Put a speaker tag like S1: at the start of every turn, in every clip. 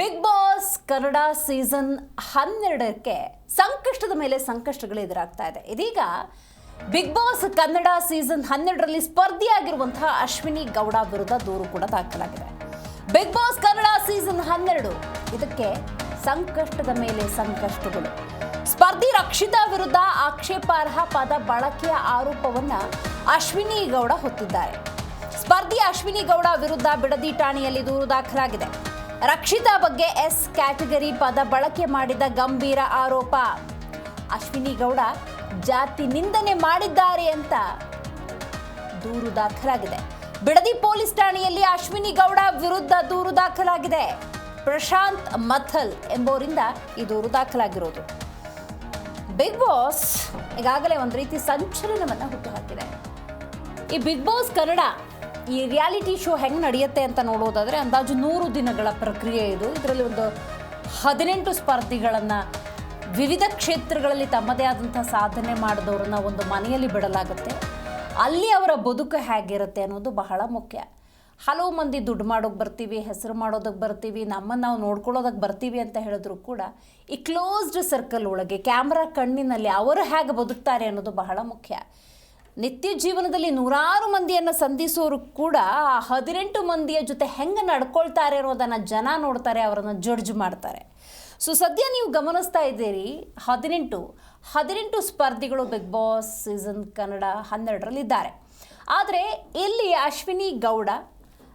S1: Big boss Kannada season ಹನ್ನೆರಡಕ್ಕೆ ಸಂಕಷ್ಟದ ಮೇಲೆ ಸಂಕಷ್ಟಗಳು ಎದುರಾಗ್ತಾ ಇದೆ. ಇದೀಗ ಬಿಗ್ ಬಾಸ್ ಕನ್ನಡ ಸೀಸನ್ ಹನ್ನೆರಡರಲ್ಲಿ ಸ್ಪರ್ಧಿಯಾಗಿರುವಂತಹ ಅಶ್ವಿನಿ ಗೌಡ ವಿರುದ್ಧ ದೂರು ಕೂಡ ದಾಖಲಾಗಿದೆ. ಬಿಗ್ ಬಾಸ್ ಕನ್ನಡ ಸೀಸನ್ ಹನ್ನೆರಡು, ಇದಕ್ಕೆ ಸಂಕಷ್ಟದ ಮೇಲೆ ಸಂಕಷ್ಟಗಳು. ಸ್ಪರ್ಧಿ ರಕ್ಷಿತಾ ವಿರುದ್ಧ ಆಕ್ಷೇಪಾರ್ಹ ಪದ ಬಳಕೆಯ ಆರೋಪವನ್ನ ಅಶ್ವಿನಿ ಗೌಡ ಹೊತ್ತಿದ್ದಾರೆ. ಸ್ಪರ್ಧಿ ಅಶ್ವಿನಿ ಗೌಡ ವಿರುದ್ಧ ಬಿಡದಿ ಠಾಣೆಯಲ್ಲಿ ದೂರು ದಾಖಲಾಗಿದೆ. ರಕ್ಷಿತಾ ಬಗ್ಗೆ ಎಸ್ ಕ್ಯಾಟಗರಿ ಪದ ಬಳಕೆ ಮಾಡಿದ ಗಂಭೀರ ಆರೋಪ. ಅಶ್ವಿನಿ ಗೌಡ ಜಾತಿ ನಿಂದನೆ ಮಾಡಿದ್ದಾರೆ ಅಂತ ದೂರು ದಾಖಲಾಗಿದೆ. ಬಿಡದಿ ಪೊಲೀಸ್ ಠಾಣೆಯಲ್ಲಿ ಅಶ್ವಿನಿ ಗೌಡ ವಿರುದ್ಧ ದೂರು ದಾಖಲಾಗಿದೆ. ಪ್ರಶಾಂತ್ ಮಥಲ್ ಎಂಬುವರಿಂದ ಈ ದೂರು ದಾಖಲಾಗಿರೋದು. ಬಿಗ್ ಬಾಸ್ ಈಗಾಗಲೇ ಒಂದು ರೀತಿ ಸಂಚಲನವನ್ನು ಹುಟ್ಟುಹಾಕಿದೆ ಈ ಬಿಗ್ ಬಾಸ್ ಕನ್ನಡ ಈ ರಿಯಾಲಿಟಿ ಶೋ ಹೆಂಗೆ ನಡೆಯುತ್ತೆ ಅಂತ ನೋಡೋದಾದರೆ ಅಂದಾಜು ನೂರು ದಿನಗಳ ಪ್ರಕ್ರಿಯೆ ಇದು. ಇದರಲ್ಲಿ ಒಂದು ಹದಿನೆಂಟು ಸ್ಪರ್ಧಿಗಳನ್ನು ವಿವಿಧ ಕ್ಷೇತ್ರಗಳಲ್ಲಿ ತಮ್ಮದೇ ಆದಂಥ ಸಾಧನೆ ಮಾಡಿದವ್ರನ್ನ ಒಂದು ಮನೆಯಲ್ಲಿ ಬಿಡಲಾಗುತ್ತೆ. ಅಲ್ಲಿ ಅವರ ಬದುಕು ಹೇಗಿರುತ್ತೆ ಅನ್ನೋದು ಬಹಳ ಮುಖ್ಯ. ಹಲವು ಮಂದಿ ದುಡ್ಡು ಮಾಡೋಕೆ ಬರ್ತೀವಿ, ಹೆಸರು ಮಾಡೋದಕ್ಕೆ ಬರ್ತೀವಿ, ನಮ್ಮನ್ನು ನಾವು ನೋಡ್ಕೊಳ್ಳೋದಕ್ಕೆ ಬರ್ತೀವಿ ಅಂತ ಹೇಳಿದ್ರು ಕೂಡ ಈ ಕ್ಲೋಸ್ಡ್ ಸರ್ಕಲ್ ಒಳಗೆ ಕ್ಯಾಮ್ರಾ ಕಣ್ಣಿನಲ್ಲಿ ಅವರು ಹೇಗೆ ಬದುಕ್ತಾರೆ ಅನ್ನೋದು ಬಹಳ ಮುಖ್ಯ. ನಿತ್ಯ ಜೀವನದಲ್ಲಿ ನೂರಾರು ಮಂದಿಯನ್ನು ಸಂಧಿಸೋರು ಕೂಡ ಆ ಹದಿನೆಂಟು ಮಂದಿಯ ಜೊತೆ ಹೆಂಗೆ ನಡ್ಕೊಳ್ತಾರೆ ಅನ್ನೋದನ್ನು ಜನ ನೋಡ್ತಾರೆ, ಅವರನ್ನು ಜಡ್ಜ್ ಮಾಡ್ತಾರೆ. ಸೊ ಸದ್ಯ ನೀವು ಗಮನಿಸ್ತಾ ಇದ್ದೀರಿ, ಹದಿನೆಂಟು ಹದಿನೆಂಟು ಸ್ಪರ್ಧಿಗಳು ಬಿಗ್ ಬಾಸ್ ಸೀಸನ್ ಕನ್ನಡ ಹನ್ನೆರಡರಲ್ಲಿದ್ದಾರೆ. ಆದರೆ ಇಲ್ಲಿ ಅಶ್ವಿನಿ ಗೌಡ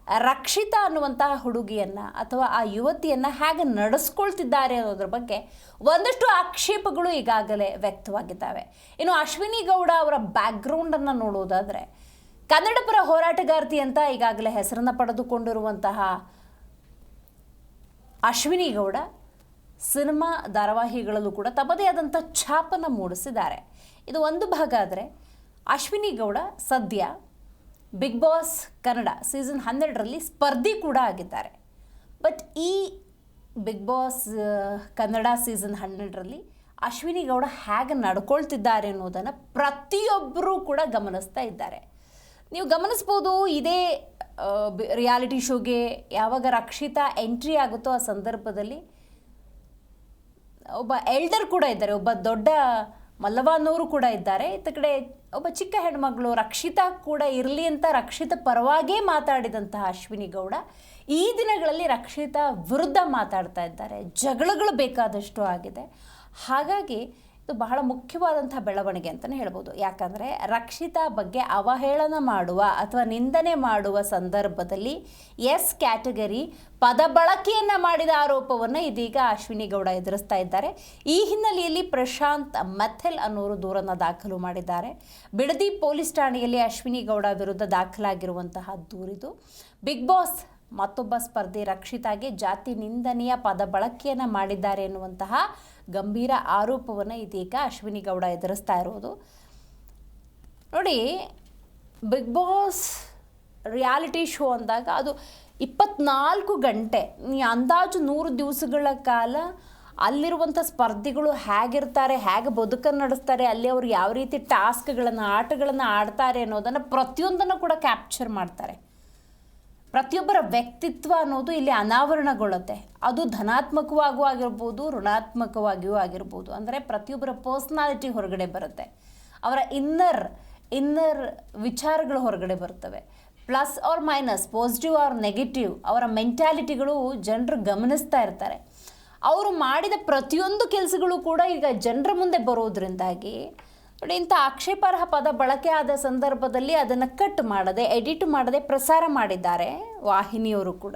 S1: ರಕ್ಷಿತಾ ಅನ್ನುವಂತಹ ಹುಡುಗಿಯನ್ನು ಅಥವಾ ಆ ಯುವತಿಯನ್ನು ಹೇಗೆ ನಡೆಸ್ಕೊಳ್ತಿದ್ದಾರೆ ಅನ್ನೋದ್ರ ಬಗ್ಗೆ ಒಂದಷ್ಟು ಆಕ್ಷೇಪಗಳು ಈಗಾಗಲೇ ವ್ಯಕ್ತವಾಗಿದ್ದಾವೆ. ಇನ್ನು ಅಶ್ವಿನಿ ಗೌಡ ಅವರ ಬ್ಯಾಕ್ಗ್ರೌಂಡನ್ನು ನೋಡೋದಾದರೆ ಕನ್ನಡ ಪರ ಹೋರಾಟಗಾರ್ತಿ ಅಂತ ಈಗಾಗಲೇ ಹೆಸರನ್ನು ಪಡೆದುಕೊಂಡಿರುವಂತಹ ಅಶ್ವಿನಿ ಗೌಡ ಸಿನಿಮಾ ಧಾರಾವಾಹಿಗಳಲ್ಲೂ ಕೂಡ ತಮ್ಮದೇ ಆದಂಥ ಛಾಪನ್ನು ಮೂಡಿಸಿದ್ದಾರೆ. ಇದು ಒಂದು ಭಾಗ ಆದರೆ, ಅಶ್ವಿನಿ ಗೌಡ ಸದ್ಯ ಬಿಗ್ ಬಾಸ್ ಕನ್ನಡ ಸೀಸನ್ ಹನ್ನೆರಡರಲ್ಲಿ ಸ್ಪರ್ಧಿ ಕೂಡ ಆಗಿದ್ದಾರೆ. ಬಟ್ ಈ ಬಿಗ್ ಬಾಸ್ ಕನ್ನಡ ಸೀಸನ್ ಹನ್ನೆರಡರಲ್ಲಿ ಅಶ್ವಿನಿ ಗೌಡ ಹೇಗೆ ನಡ್ಕೊಳ್ತಿದ್ದಾರೆ ಅನ್ನೋದನ್ನು ಪ್ರತಿಯೊಬ್ಬರೂ ಕೂಡ ಗಮನಿಸ್ತಾ ಇದ್ದಾರೆ. ನೀವು ಗಮನಿಸ್ಬೋದು, ಇದೇ ರಿಯಾಲಿಟಿ ಶೋಗೆ ಯಾವಾಗ ರಕ್ಷಿತಾ ಎಂಟ್ರಿ ಆಗುತ್ತೋ ಆ ಸಂದರ್ಭದಲ್ಲಿ, ಒಬ್ಬ ಎಲ್ಡರ್ ಕೂಡ ಇದ್ದಾರೆ, ಒಬ್ಬ ದೊಡ್ಡ ಮಲ್ಲವಾನವರು ಕೂಡ ಇದ್ದಾರೆ. ಇತ್ತ ಕಡೆ ಒಬ್ಬ ಚಿಕ್ಕ ಹೆಣ್ಮಗಳು ರಕ್ಷಿತಾ ಕೂಡ ಇರಲಿ ಅಂತ ರಕ್ಷಿತ ಪರವಾಗೇ ಮಾತಾಡಿದಂತಹ ಅಶ್ವಿನಿ ಗೌಡ ಈ ದಿನಗಳಲ್ಲಿ ರಕ್ಷಿತಾ ವಿರುದ್ಧ ಮಾತಾಡ್ತಾ ಇದ್ದಾರೆ. ಜಗಳಗಳು ಬೇಕಾದಷ್ಟು ಆಗಿದೆ. ಹಾಗಾಗಿ ಇದು ಬಹಳ ಮುಖ್ಯವಾದಂಥ ಬೆಳವಣಿಗೆ ಅಂತಲೇ ಹೇಳ್ಬೋದು. ಯಾಕಂದರೆ ರಕ್ಷಿತಾ ಬಗ್ಗೆ ಅವಹೇಳನ ಮಾಡುವ ಅಥವಾ ನಿಂದನೆ ಮಾಡುವ ಸಂದರ್ಭದಲ್ಲಿ ಎಸ್ ಕ್ಯಾಟಗರಿ ಪದ ಬಳಕೆಯನ್ನು ಮಾಡಿದ ಆರೋಪವನ್ನು ಇದೀಗ ಅಶ್ವಿನಿ ಗೌಡ ಎದುರಿಸ್ತಾ ಇದ್ದಾರೆ. ಈ ಹಿನ್ನೆಲೆಯಲ್ಲಿ ಪ್ರಶಾಂತ್ ಮಥೆಲ್ ಅನ್ನೋರು ದೂರನ್ನು ದಾಖಲು ಮಾಡಿದ್ದಾರೆ. ಬಿಡದಿ ಪೊಲೀಸ್ ಠಾಣೆಯಲ್ಲಿ ಅಶ್ವಿನಿ ಗೌಡ ವಿರುದ್ಧ ದಾಖಲಾಗಿರುವಂತಹ ದೂರಿದು. ಬಿಗ್ ಬಾಸ್ ಮತ್ತೊಬ್ಬ ಸ್ಪರ್ಧಿ ರಕ್ಷಿತಾಗೆ ಜಾತಿ ನಿಂದನೆಯ ಪದ ಬಳಕೆಯನ್ನು ಮಾಡಿದ್ದಾರೆ ಎನ್ನುವಂತಹ ಗಂಭೀರ ಆರೋಪವನ್ನು ಇದೀಗ ಅಶ್ವಿನಿ ಗೌಡ ಎದುರಿಸ್ತಾ ಇರೋದು. ನೋಡಿ ಬಿಗ್ ಬಾಸ್ ರಿಯಾಲಿಟಿ ಶೋ ಅಂದಾಗ ಅದು ಇಪ್ಪತ್ನಾಲ್ಕು ಗಂಟೆ ಅಂದಾಜು ನೂರು ದಿವಸಗಳ ಕಾಲ ಅಲ್ಲಿರುವಂಥ ಸ್ಪರ್ಧಿಗಳು ಹೇಗಿರ್ತಾರೆ, ಹೇಗೆ ಬದುಕನ್ನು ನಡೆಸ್ತಾರೆ, ಅಲ್ಲಿ ಅವರು ಯಾವ ರೀತಿ ಟಾಸ್ಕ್ಗಳನ್ನು ಆಟಗಳನ್ನು ಆಡ್ತಾರೆ ಅನ್ನೋದನ್ನು ಪ್ರತಿಯೊಂದನ್ನು ಕೂಡ ಕ್ಯಾಪ್ಚರ್ ಮಾಡ್ತಾರೆ. ಪ್ರತಿಯೊಬ್ಬರ ವ್ಯಕ್ತಿತ್ವ ಅನ್ನೋದು ಇಲ್ಲಿ ಅನಾವರಣಗೊಳ್ಳುತ್ತೆ. ಅದು ಧನಾತ್ಮಕವಾಗೂ ಆಗಿರ್ಬೋದು, ಋಣಾತ್ಮಕವಾಗಿಯೂ ಆಗಿರ್ಬೋದು. ಅಂದರೆ ಪ್ರತಿಯೊಬ್ಬರ ಪರ್ಸ್ನಾಲಿಟಿ ಹೊರಗಡೆ ಬರುತ್ತೆ. ಅವರ ಇನ್ನರ್ ಇನ್ನರ್ ವಿಚಾರಗಳು ಹೊರಗಡೆ ಬರ್ತವೆ. Plus or minus, positive or negative, ಅವರ ಮೆಂಟ್ಯಾಲಿಟಿಗಳು ಜನರು ಗಮನಿಸ್ತಾ ಇರ್ತಾರೆ. ಅವರು ಮಾಡಿದ ಪ್ರತಿಯೊಂದು ಕೆಲಸಗಳು ಕೂಡ ಈಗ ಜನರ ಮುಂದೆ ಬರೋದ್ರಿಂದಾಗಿ ನೋಡಿ, ಇಂಥ ಆಕ್ಷೇಪಾರ್ಹ ಪದ ಬಳಕೆ ಆದ ಸಂದರ್ಭದಲ್ಲಿ ಅದನ್ನು ಕಟ್ ಮಾಡದೆ, ಎಡಿಟ್ ಮಾಡದೆ ಪ್ರಸಾರ ಮಾಡಿದ್ದಾರೆ ವಾಹಿನಿಯವರು ಕೂಡ.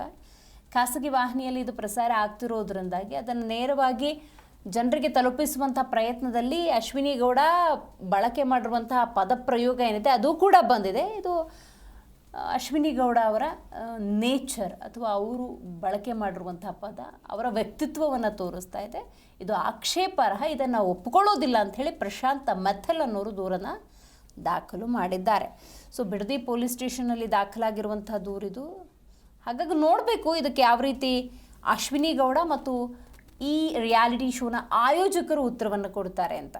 S1: ಖಾಸಗಿ ವಾಹಿನಿಯಲ್ಲಿ ಇದು ಪ್ರಸಾರ ಆಗ್ತಿರೋದ್ರಿಂದಾಗಿ ಅದನ್ನು ನೇರವಾಗಿ ಜನರಿಗೆ ತಲುಪಿಸುವಂಥ ಪ್ರಯತ್ನದಲ್ಲಿ ಅಶ್ವಿನಿ ಗೌಡ ಬಳಕೆ ಮಾಡಿರುವಂತಹ ಪದ ಪ್ರಯೋಗ ಏನಿದೆ, ಅದು ಕೂಡ ಬಂದಿದೆ. ಇದು ಅಶ್ವಿನಿ ಗೌಡ ಅವರ ನೇಚರ್ ಅಥವಾ ಅವರು ಬಳಕೆ ಮಾಡಿರುವಂಥ ಪದ, ಅವರ ವ್ಯಕ್ತಿತ್ವವನ್ನು ತೋರಿಸ್ತಾ ಇದೆ. ಇದು ಆಕ್ಷೇಪಾರ್ಹ, ಇದನ್ನು ಒಪ್ಕೊಳ್ಳೋದಿಲ್ಲ ಅಂಥೇಳಿ ಪ್ರಶಾಂತ ಮೆಥಲ್ ಅನ್ನೋರು ದೂರನ ದಾಖಲು ಮಾಡಿದ್ದಾರೆ. ಸೊ ಬಿಡದಿ ಪೊಲೀಸ್ ಸ್ಟೇಷನಲ್ಲಿ ದಾಖಲಾಗಿರುವಂಥ ದೂರಿದು ಹಾಗಾಗಿ ನೋಡಬೇಕು ಇದಕ್ಕೆ ಯಾವ ರೀತಿ ಅಶ್ವಿನಿ ಗೌಡ ಮತ್ತು ಈ ರಿಯಾಲಿಟಿ ಶೋನ ಆಯೋಜಕರು ಉತ್ತರವನ್ನು ಕೊಡ್ತಾರೆ ಅಂತ.